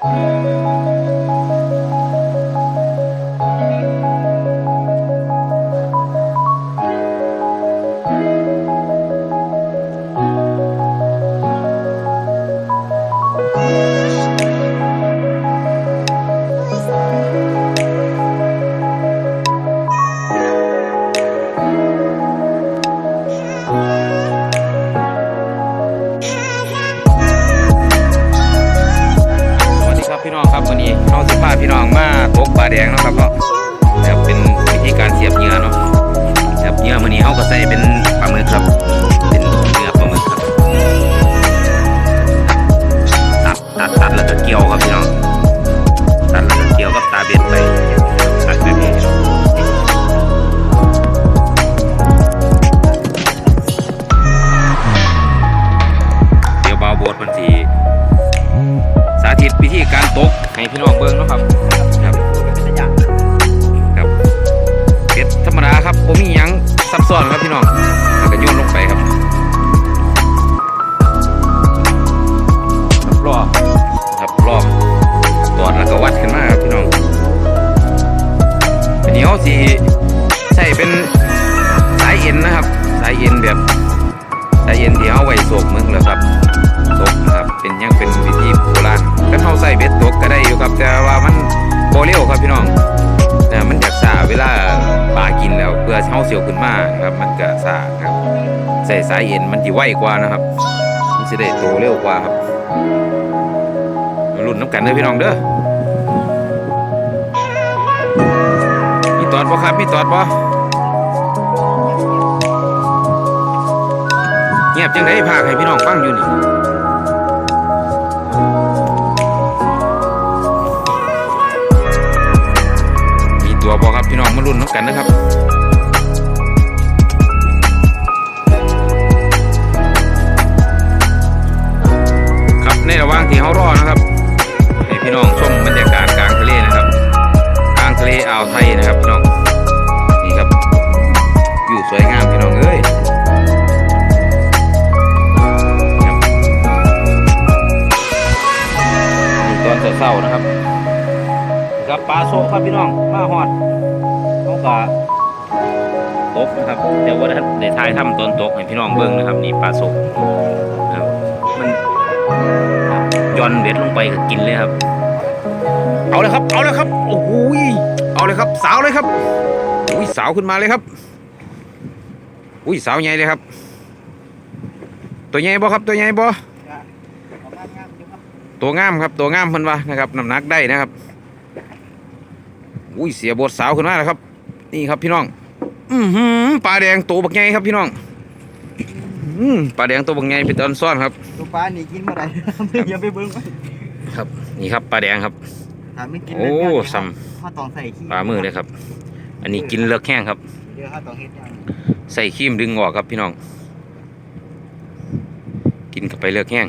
สาพี่น้องมาตกปลาแดงเนาะครับเนาะแล้วเป็นวิธีการเสียบเหยื่อเนาะเสียบเหยื่อวันนี้เขาก็ใส่เป็นปลาหมึกครับ เป็นเนื้อปลาหมึกครับ ตัดตัดตัดแล้วก็เกี่ยวครับพี่น้องตัดแล้วก็เกี่ยวกับตาเบ็ดไปตัดแบบนี้พี่น้องเดี๋ยวเบาโบดมันสี พี่น้องเบิ่งเนาะครับครับครับเป็ดธรรมดาครับผมมีหยังซับซ้อนครับพี่น้องแล้วก็โยนลงไปครับครับรอบครับรอบตอดแล้วก็วัดขึ้นมาครับพี่น้องอันนี้เขาสีใส่เป็นสายเอ็นนะครับ สายเอ็นแบบสายเอ็นที่เอาไว้โศกมึงแล้วครับ เสียวขึ้นมานะครับ มันก็สาครับใส่สายเอ็นมันจะไวกว่านะครับ มันจะได้โตเร็วกว่าครับมาลุ้นน้ำกันเด้อพี่น้องเด้อมีตอดบ่ครับมีตอดบ่เงียบจังได้พากให้พี่น้องฟังอยู่นี่มีตัวบอครับพี่น้องมาลุ้นน้ำกันนะครับ กับปลาโซครับพี่น้องมาฮอดเขาก็ตกนะครับแต่ว่าในท้ายถ้ำตอนตกให้พี่น้องเบิ่งนะครับนี่ปลาโซนะครับมันย้อนเบ็ดลงไปก็กินเลยครับ เอาเลยครับ เอาเลยครับโอ้โหยเอาเลยครับ สาวเลยครับอุ้ยสาวขึ้นมาเลยครับ อุ้ยสาวใหญ่เลยครับ ตัวใหญ่บ่ครับ ตัวใหญ่บ่ตัวงามครับตัวงามเพิ่นว่านะครับน้ำหนักได้นะครับ อุ้ยเสียบทสาวขึ้นมาแล้วครับ นี่ครับพี่น้อง อือหือปลาแดงตัวบักใหญ่ครับพี่น้องอืมปลาแดงตัวบักใหญ่เป็นตอนซ่อนครับลูกปลานี่กินเมื่อไหร่อย่าไปเบิ้งมันครับนี่ครับปลาแดงครับถามไม่กินโอ้เลืดซ้ข้าวตองใส่ขี้ปลามือเลยครับ อันนี้กินเลือกแห้งครับเดี๋ยวข้าวตองเฮ็ดยังใส่ครีมดึงออกครับพี่น้อง กินกับไปเลือกแห้ง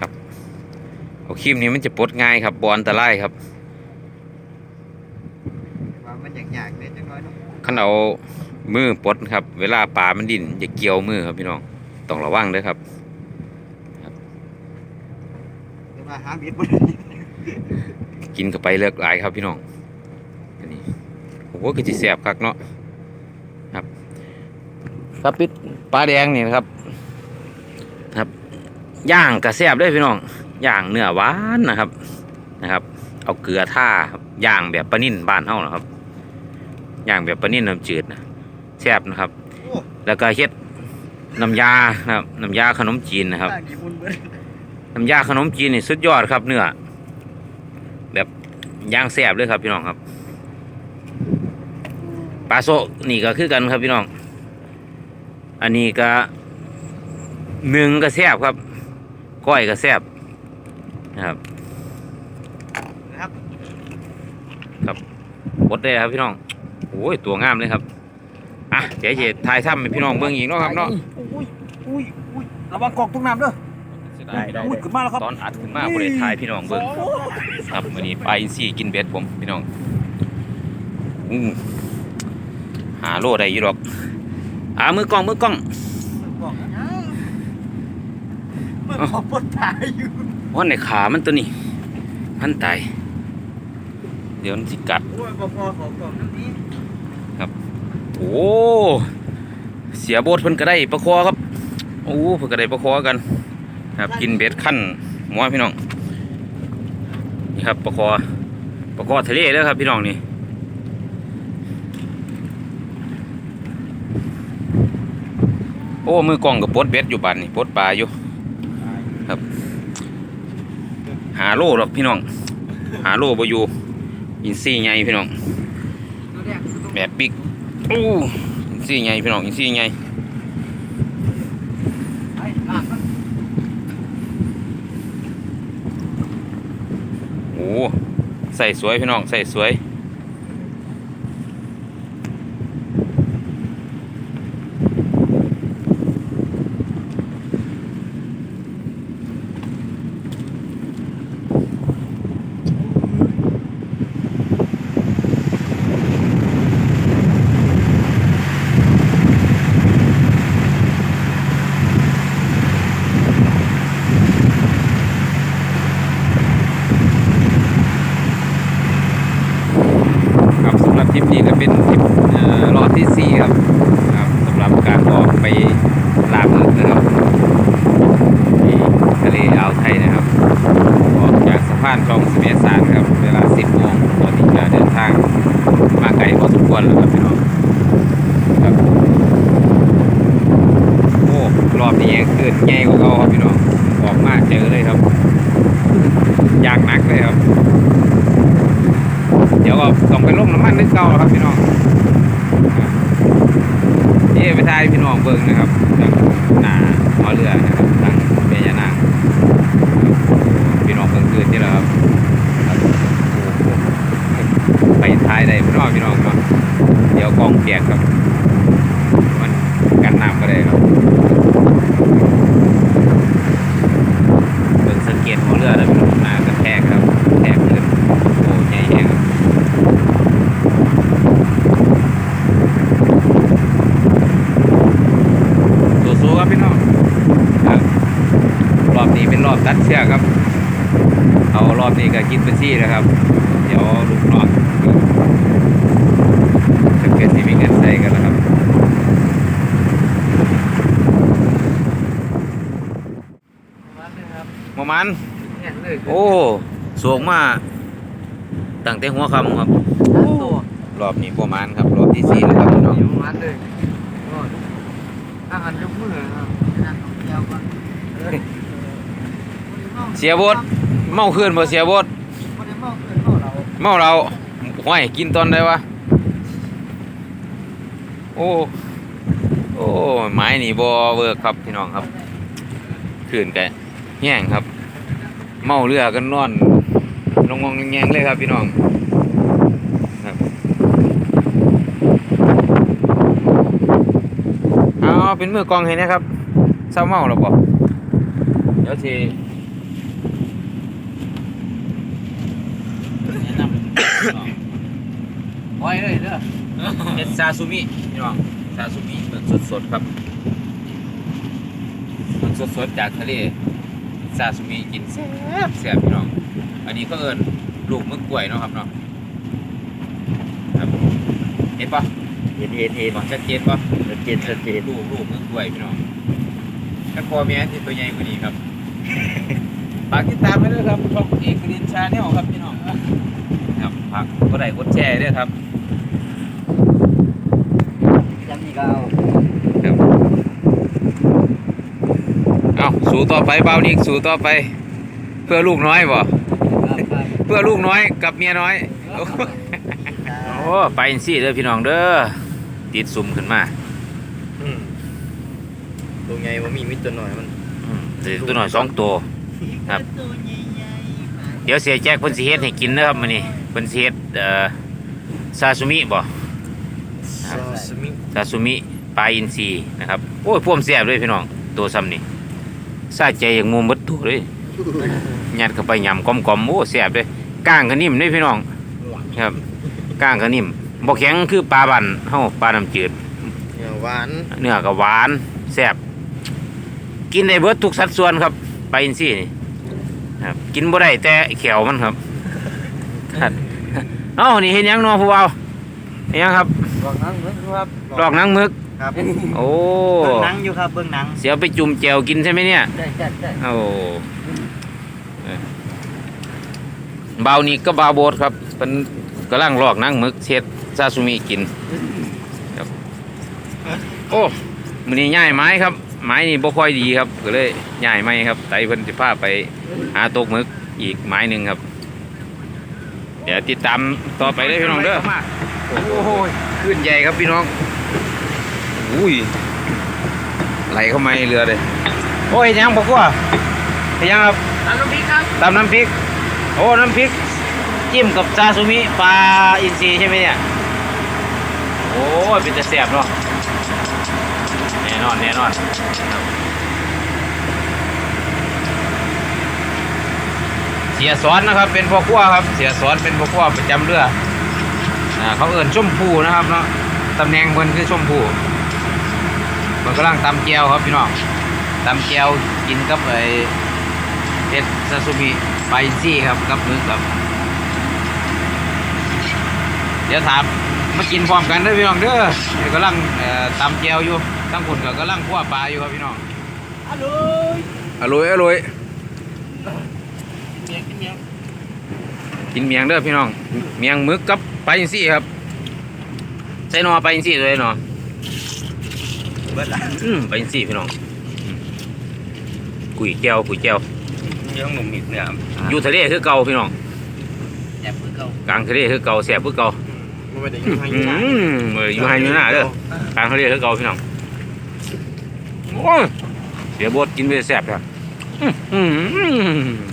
ครับ เอาครีมนี้มันจะปลดง่ายครับบอันตรายครับว่ามันอยากๆเด็ดจังน้อยเนาะขันเอามือปลดครับ เวลาปลามันดิ่นอย่าเกี่ยวมือครับพี่น้องต้องระวังเด้วยครับเดี๋ยวมาหาบิดบ่ได้กินเข้าไปเลือกหลายครับพี่น้องอันนี้โอ้โหก็จะแสบคักเนาะครับ ครับปิดปลาแดงนี่นะครับ ครับ ย่างกระแสบด้วยพี่น้อง ย่างเนื้อหวานนะครับนะครับ เอาเกลือท่าครับย่างแบบปลานิ่นบ้านเฮานะครับย่างแบบปลานิ่นน้ำจืดนะแซ่บนะครับโอ้แล้วก็เฮ็ดน้ำยานะครับน้ำยาขนมจีนนะครับตาดีบุญเบิดน้ำยาขนมจีนนี่สุดยอดครับเนื้อแบบย่างแซ่บเลยครับพี่น้องครับปลาโซะนี่ก็คือกันครับพี่น้อง อันนี้ก็หนึ่งก็แซ่บครับ ก้อยก็แซ่บ นะครับ นะครับบดได้ครับพี่น้องโอ้ยตัวงามเลยครับอะเดี๋ยวจะถ่ายทำให้พี่น้องเบิ่งอีกเนาะครับเนาะอุ้ยอุ้ยอุ้ยระวังกอกทุกน้ำเด้อได้ได้อุ้ยขึ้นมาแล้วครับตอนอัดขึ้นมาบริถ่ายพี่น้องเบิ่งครับวันนี้ไปสี่กินเบ็ดผมพี่น้องอืมหาโลได้อยู่หรอกอ่ามือกล้องมือกล้องกอกนะมันขอบปดตายอยู่ ว่าในขามันตัวนี้ มันตาย เดี๋ยวมันสิกัดโอ้ยบ่พอขอกองน้ำนี้โอ้เสียโบดเพิ่นก็ได้ประคอครับ โอ้เพิ่นก็ได้ประคอกัน ครับ กินเบ็ดขั้นหมอพี่น้อง นี่ครับประคอประคอทะเลเด้อครับพี่น้องนี่โอ้ มือกล้องกับปดเบ็ดอยู่บ้านนี่ปดปลาอยู่ ครับ หาโลหรอกพี่น้อง หาโลบอยู่อินซี่ไงพี่น้องแบบปิกอู้อินซี่ไงพี่น้องอินซี่ไงโอ้ใส่สวยพี่น้องใส่สวย เอารอบนี้ก็กินเป็นซี่นะครับ เดี๋ยวลูกน้องจะเกิดที่มีเงินใส่กันแล้วครับมาเลยครับประมาณแน่นเลยโอ้สูงมาตั้งแต่หัวค่ำครับห้าตัวรอบนี้ประมาณครับ รอบที่สี่แล้วครับพี่น้องอยู่ประมาณเลยโอ้ยอาหารยกมือครับนั่งของเดียวก่อนเออเสียบด เมาขึ้นบ่เสียบดบ่ได้เมาเกินเมาเราเมาเราห้อยกินตอนใดวะโอ้โอ้ไม้นี่บอเวิร์กครับพี่น้องครับขื่นแกแย่งครับ เมาเรือกันนอนลงงงแงงๆเลยครับพี่น้องครับเอาเป็นมือกองเห็นนะครับเศร้าเมาหรอบ่เดี๋ยวทีแนะนำ ไว้เลยเด้อเฮ็ดซาซูมิพี่น้องซาซูมิเบิ่งสดๆครับเบิ่งสดๆจากทะเลซาซูมิกินแซ่บแซ่บพี่น้อง อันนี้ก็เอิ้นลูกมึกกล้วยเนาะครับเนาะครับเห็นปะเห็นเห็นเห็นบอกชัดเจนปะชัดเจนชัดเจนลูกลูกมึกกล้วยพี่น้องถ้าพอแม่นที่ตัวใหญ่กว่านี้ครับฝากติดตามไว้ด้วยครับช่องเอกลินชาแนลครับพี่น้อง ครับฝากกดไลค์กดแชร์ด้วยครับยังมีก็เอาครับเอาสู่ต่อไปเบานิกสู่ต่อไป เพื่อลูกน้อยบ่เพื่อลูกน้อยกับเมียน้อย โอ้โอ้ไปสิเด้อพี่น้องเด้อติดซุ่มขึ้นมาตัวใหญ่ว่ามีมิตรตัวน้อยมันอืมเดี๋ยวตัวน้อยสองตัวครับ เดี๋ยวเสียแจ็คเพิ่นสิเฮ็ดให้กินเด้อครับมื้อนี้ เพิ่นสิเฮ็ดเอ่อซาซูมิบ่ครับสมิงซาซูมิปลาอินทรีนะครับ โอ้ยพ่วมแซ่บเลยพี่น้องตัวซ้ำนี่ซาใจอย่างงูหมดตัวเลยยัดเข้าไปยำกลมๆโอ้แซ่บเลยก้างก็นิ่มเลยพี่น้องครับก้างก็นิ่มบ่แข็งคือปลาบันเฮาปลาน้ำจืดเนี่ยหวานเนื้อก็หวานแซ่บกินได้เบิดทุกสัดส่วนครับไปอินซี่นี่ครับกินบ่ได้แต่เขียวมันครับ ท่านเอ้านี่เห็นหยังเนอผู้เอาเห็นหยังครับลองนั่งนึกครับลอกหนังมึก ครับโอ้เบื้องหนังอยู่ครับเบื้องหนังเสียวไปจุ่มแจวกินใช่ไหมเนี่ยใช่ใช่ใช่โอ้เออเบาวนี่ก็บาวโบดครับเป็นกำลังลอกหนังมึกเช็ดซาซูมิกินครับโอ้มือนี้ย่ายไม้ครับ ไม้นี่บ่ค่อยดีครับ ก็เลยย่ายไม้ครับไต่เพิ่นสิพาไปหาตกหมึกอีกไม้หนึ่งครับ เดี๋ยวติดตามต่อไปเลยพี่น้องเด้อโอ้โหขึ้นใหญ่ครับพี่น้องอุ้ยไหลเข้ามาในเรือเลยโอ้ยยังบอกว่าเฮ็ดยังครับตามน้ำพริกครับตำน้ำพริก โอ้น้ำพริก จิ้มกับซาซูมิปลาอินทรีใช่ไหมเนี่ยโอ้ยเป็นจะแสบเนาะแน่นอนแน่นอนครับเสียสอนนะครับ เป็นพ่อครัวครับ เสียสอนเป็นพ่อครัวประจำเรืออ่าเขาเอิ่นชมพูนะครับเนาะตำแหน่งเพิ่นคือชมพูมันกำลังตำแจวครับพี่น้องตำแจวกินกับไอ้เพชรซาซูมิไปซี่ครับกับมือกับเดี๋ยวถามมากินพร้อมกันเด้อพี่น้องเด้อเดี๋ยวกำลังเอ่อตำแจวอยู่ทั้งคนก็กำลังคั่วปลาอยู่ครับพี่น้องอร่อยอร่อยอร่อยเมียกินเมียกินเมียงเด้อพี่น้อง เมียงหมึกกับไปลาอินซี่ครับใส่หนอไปลาอินซี่ด้วยหนอเบิดละอืมไปลาอินซี่พี่น้องอืมกุยแก้วกุยแก้วเดี๋ยวหนุ่มอีกเนี่ยอยู่ทะเลคือเก่าพี่น้องแอบมือเก่ากลางทะเลคือเก่าแสบคือเก่าไม่ได้อยู่ให้อืมเอออยู่ไฮอยู่หน้าเด้อกลางทะเลคือเก่าพี่น้องโอ้ยเสียบดกินไปแซ่บครับอื้อ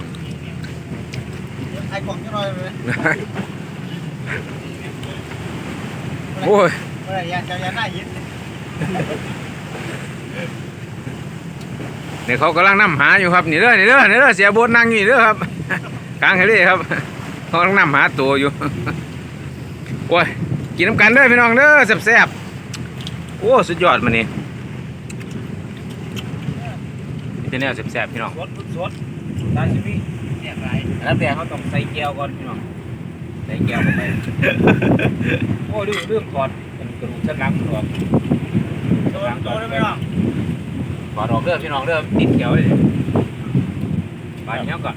หือไอ้ของจะน้อยเลยโอ้ยเมื่อไหร่ยานจะยานหน้ายิ้มเนี่ยเขากำลังนํหาอยู่ครับนี่เด้อนี่เด้อนี่เด้อเสียบดนั่งอยู่นี่เด้อครับกลางทะเลครับเขากำลังนํหาตัวอยู่โอ้ยกินน้ำกันเด้อพี่น้องเด้อแซ่บๆโอ้สุดยอดมันนี่นี่เป็นแนวแซ่บๆพี่น้องสดสดซาชิมิ แอบไรแล้วแต่เขาต้องใส่แก้วก่อนพี่น้องใส่แก้วเข้าไปโอ้ยลืมลืมถอดเป็นกระดูกสันหลังถอดโดนโดนได้ไหมล่ะถอดออกเด้อพี่น้องเด้อติดแก้วเลยไปเนี้ยก่อน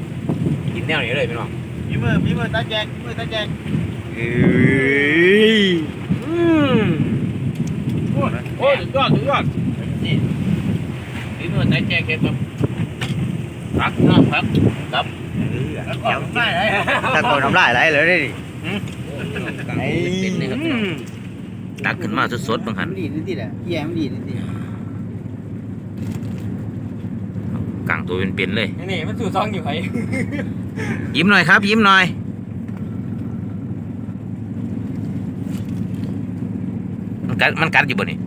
กินแนวนี้เลยพี่น้องมีมือมีมือตาแจกมีมือตาแจกเอ้ยอืมโอ้ยโอ้ยสุดยอดสุดยอดนี่นี่มันใส่แก้วเค็มครับพักนะพักครับ เขียวได้เลยถ้าโกนทำลายอะไรเลยดิไอ้ตักขึ้นมาสดๆบางหันดีนิดๆแหละแย่มันดีนิดกลางตัวเป็นๆเลยนี่มันสู่ซองอยู่ไงยิ้มหน่อยครับ ยิ้มหน่อยมันกัดมันกัดอยู่บ่นี่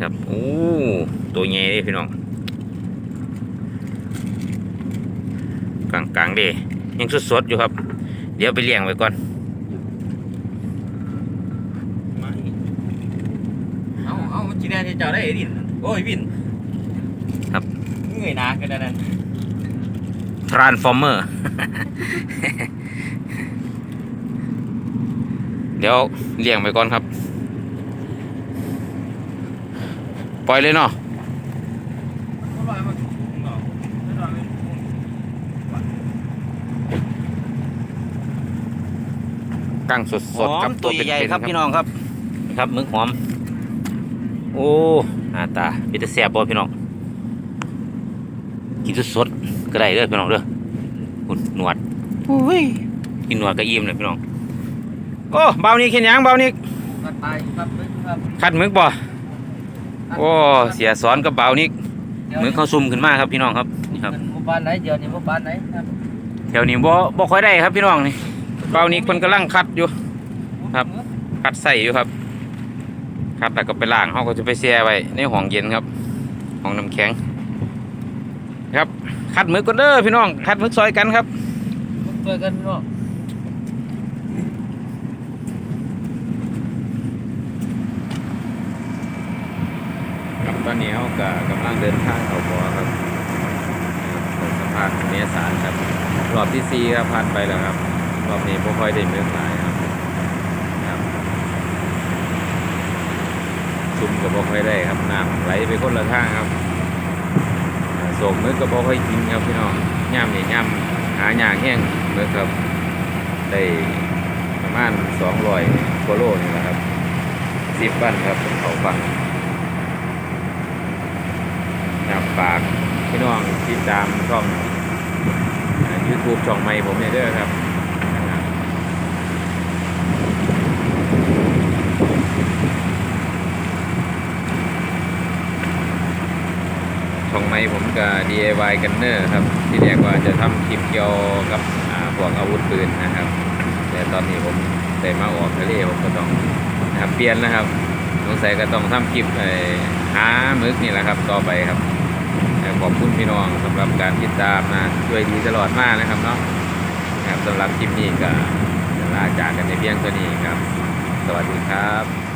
ครับโอ้ตัวใหญ่เลยพี่น้อง กลางกลางๆเด้ยังสดๆอยู่ครับ เดี๋ยวไปเลี้ยงไว้ก่อนเอาเอาจีแดนที่เจ้าได้ดินโอ้ยวินครับเงยหนากันนั่น Transformer เดี๋ยวเลี้ยงไปก่อนครับ ปล่อยเลยเนาะ กั้งสดสดๆกับตัวใหญ่ๆครับพี่น้องครับ ครับมึกหอม โอ้หน้าตาเป็นแต่แสบบ่พี่น้องกินสดๆก็ได้เด้อพี่น้องเด้อหุ่นหนวดอุ้ยกินหนวดก็อิ่มเลยพี่น้องโอ้เบานี่กินหยังเบานี่ก็ตายครับครับคัดมึกบ่โอ้เสียสอนกับเบานี่มึกเขาซุ่มขึ้นมาครับพี่น้องครับนี่ครับหมู่บ้านไหนเดี๋ยวนี้หมู่บ้านไหนครับ แถวนี้บ่บ่ค่อยได้ครับพี่น้องนี่ เบานี่เพิ่นกำลังคัดอยู่ ครับ คัดใส่อยู่ครับ คัดแล้วก็ไปล้างเขาก็จะไปแช่ไว้ในห้องเย็นครับห้องน้ำแข็ง ครับ คัดมือกันเด้อพี่น้องคัดมือซอยกันครับเจอกันเนาะครับตอนนี้เขาก็กำลังเดินทางเข้าบ่อครับเข้าผ่านเมษานครับรอบที่สี่ครับผ่านไปแล้วครับ รอบนี้บ่ค่อยได้เมือกหลายครับครับซุ่มก็บ่ค่อยได้ครับน้ำไหลไปคนละทางครับอ่าโศกมึกก็บ่ค่อยกินครับพี่น้องย่ำนี่ย่ำหายาแห้งมึกครับได้ประมาณสองร้อยกว่าโลนี่แหละครับสิบวันครับเขาฟังอยากฝากพี่น้องติดตามช่องยูทูบช่องใหม่ผมเนี่ยด้อครับนะครับ ช่องใหม่ผมกับ DIY กันเนอร์ครับ ที่แรกว่าจะทำคลิปเกี่ยวกับพวกอาวุธปืนนะครับ แต่ตอนนี้ผมได้มาออกทะเลผมก็ต้องนะครับเปลี่ยนนะครับสงสัยก็ต้องทำคลิปหาหมึกนี่แหละครับ ต่อไปครับขอบคุณพี่น้องสำหรับการติดตามนะช่วยดีตลอดมากนะครับเนาะครับสำหรับคลิปนี้ก็ลาจากกันในเพียงเท่านี้ครับ สวัสดีครับ